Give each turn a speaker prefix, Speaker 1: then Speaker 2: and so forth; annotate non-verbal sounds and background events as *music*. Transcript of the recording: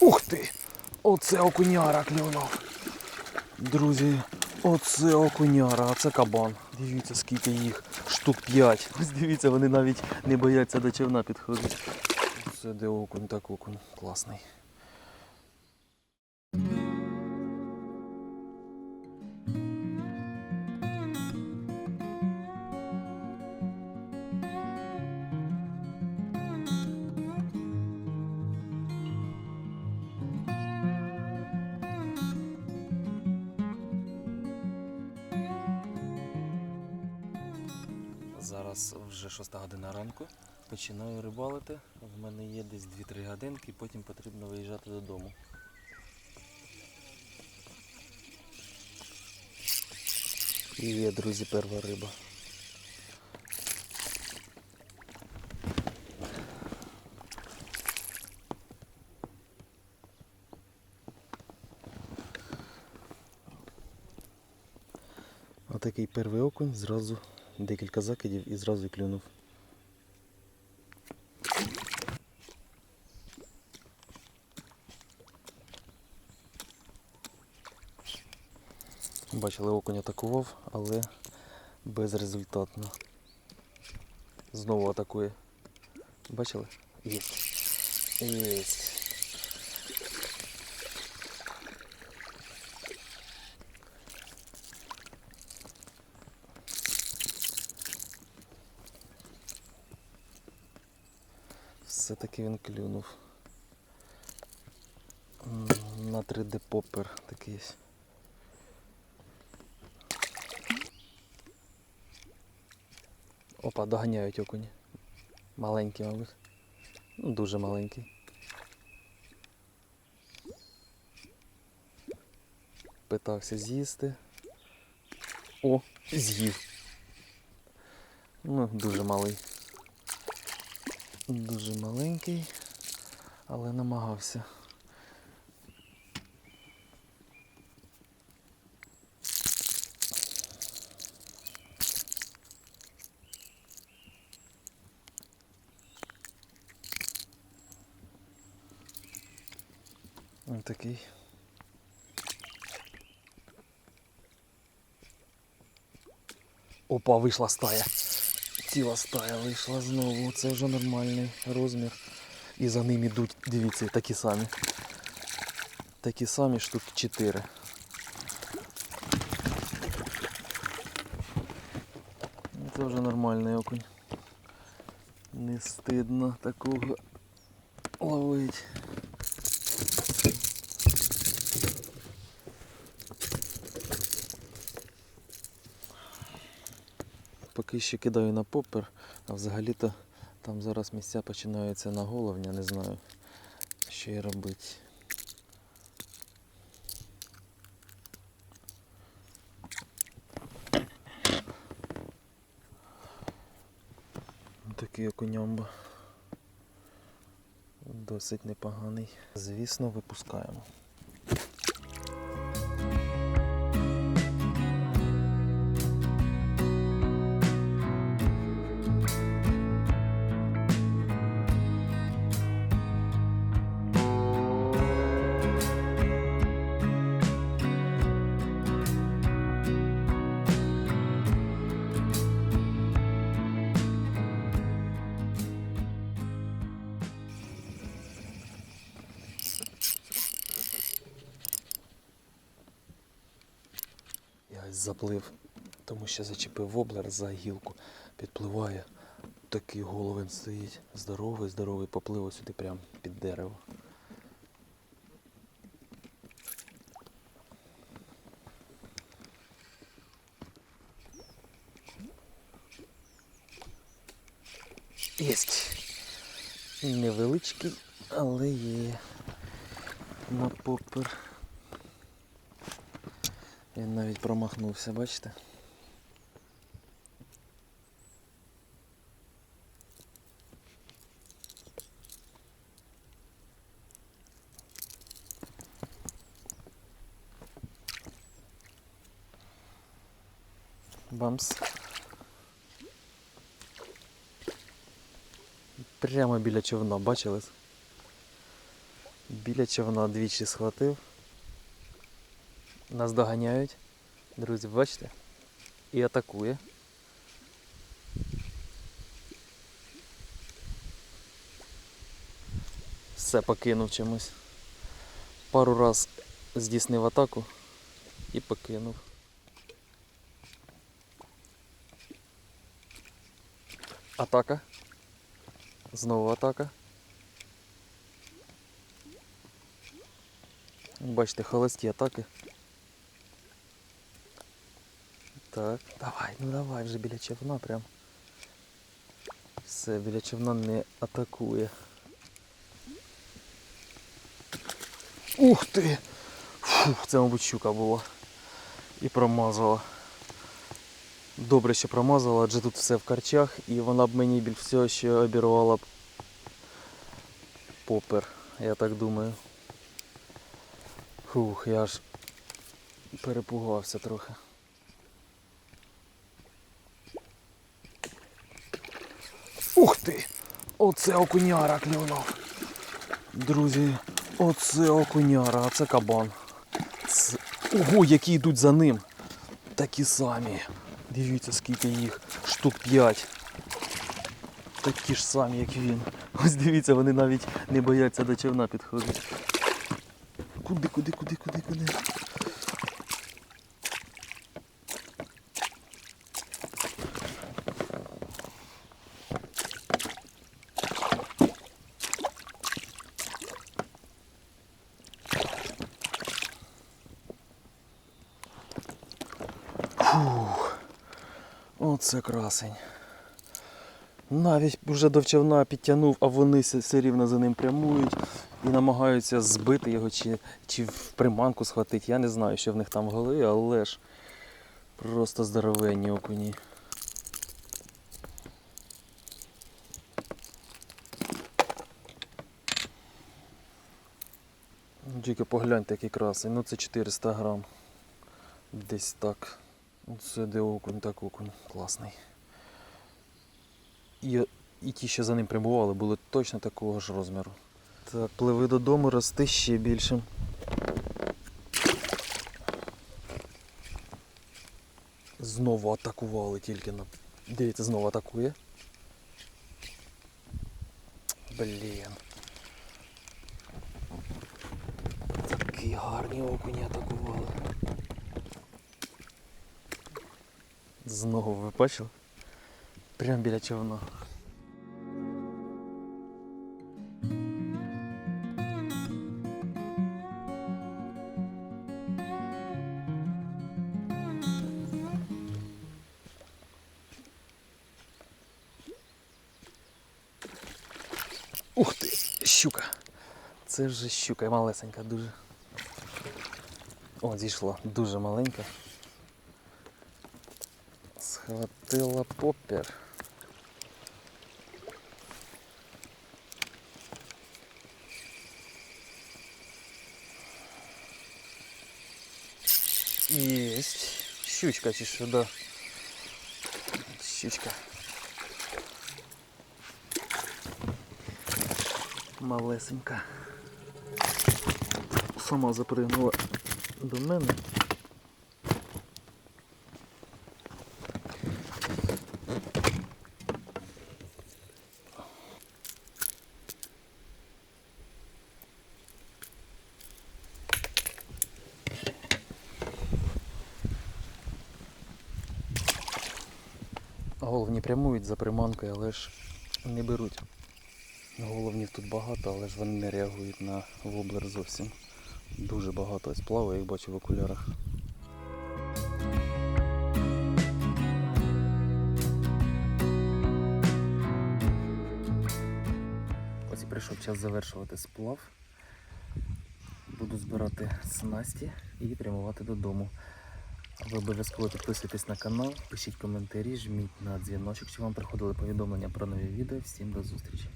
Speaker 1: Ух ти! Оце окуняра клюнув. Друзі, оце окуняра, а це кабан. Дивіться, скільки їх. Штук 5. *laughs* Ось дивіться, вони навіть не бояться до човна підходити. Це де окунь, так окунь. Класний. Зараз вже 6 година ранку. Починаю рибалити. В мене є десь 2-3 годинки, потім потрібно виїжджати додому. І є, друзі, перша риба. Отакий перший окунь, зразу декілька закидів і зразу клюнув. Бачили, окунь атакував, але безрезультатно. Знову атакує. Бачили? Єсть. Єсть. Все-таки він клюнув. На 3D поппер такий. Опа, доганяють окуні. Маленький, мабуть. Ну, дуже маленький. Питався з'їсти. О, з'їв. Ну, дуже малий. Дуже маленький, але намагався. Ось такий. Опа, вийшла стая. Ціла стая вийшла знову. Це вже нормальний розмір. І за ним ідуть, дивіться, такі самі. Такі самі штук 4. Це вже нормальний окунь. Не стидно такого ловить. Поки ще кидаю на поппер, а взагалі-то там зараз місця починаються на головня, не знаю, що й робити. Такий окунямба. Досить непоганий. Звісно, випускаємо. Заплив, тому що зачепив воблер за гілку, підпливає. Такий головин стоїть. Здоровий, здоровий, поплив сюди прямо під дерево. Єсть. Невеличкий, але є на попер. Він навіть промахнувся, бачите? Бамс. Прямо біля човна, бачили? Біля човна двічі схватив. Нас доганяють. Друзі, бачите? І атакує. Все покинув чимось. Пару раз здійснив атаку і покинув. Атака. Знову атака. Бачите, холості атаки. Так, давай, ну давай вже біля човна прям. Все, біля човна не атакує. Ух ти! Фух, це, мабуть, щука була. І промазала. Добре, що промазала, адже тут все в карчах і вона б мені біль всього ще обірвала б попер, я так думаю. Фух, я аж перепугався трохи. Ух ти! Оце окуняра клюнув. Друзі, оце окуняра, а це кабан. Це... Ого, які йдуть за ним. Такі самі. Дивіться, скільки їх. Штук 5. Такі ж самі, як він. Ось дивіться, вони навіть не бояться до човна підходити. Куди, куди, куди, куди, куди? Оце красень. Навіть вже до човна підтягнув, а вони все- рівно за ним прямують і намагаються збити його чи, чи в приманку схватити. Я не знаю, що в них там в голові, але ж просто здоровенні окуні. Тільки погляньте, який красень. Ну це 400 грам. Десь так. Це де окунь, так окунь. Класний. І, і ті, що за ним прямували, були точно такого ж розміру. Так, пливи додому, рости ще більшим. Знову атакували тільки на. Дивіться, знову атакує. Блін. Такі гарні окуні атакували. Знову ви бачили? Прям біля човна. Ух ти, щука. Це вже щука малесенька дуже. О, зійшла, дуже маленька. Схватила попер. Есть. Щучка що, да. Щучка. Малесенька. Сама запригнула до мене. Головні прямують за приманкою, але ж не беруть. Головнів тут багато, але ж вони не реагують на воблер зовсім. Дуже багато ось плаває, їх бачу в окулярах. Ось і прийшов час завершувати сплав. Буду збирати снасті і прямувати додому. Ви обов'язково підписуйтесь на канал, пишіть коментарі, жміть на дзвіночок, щоб вам приходили повідомлення про нові відео. Всім до зустрічі!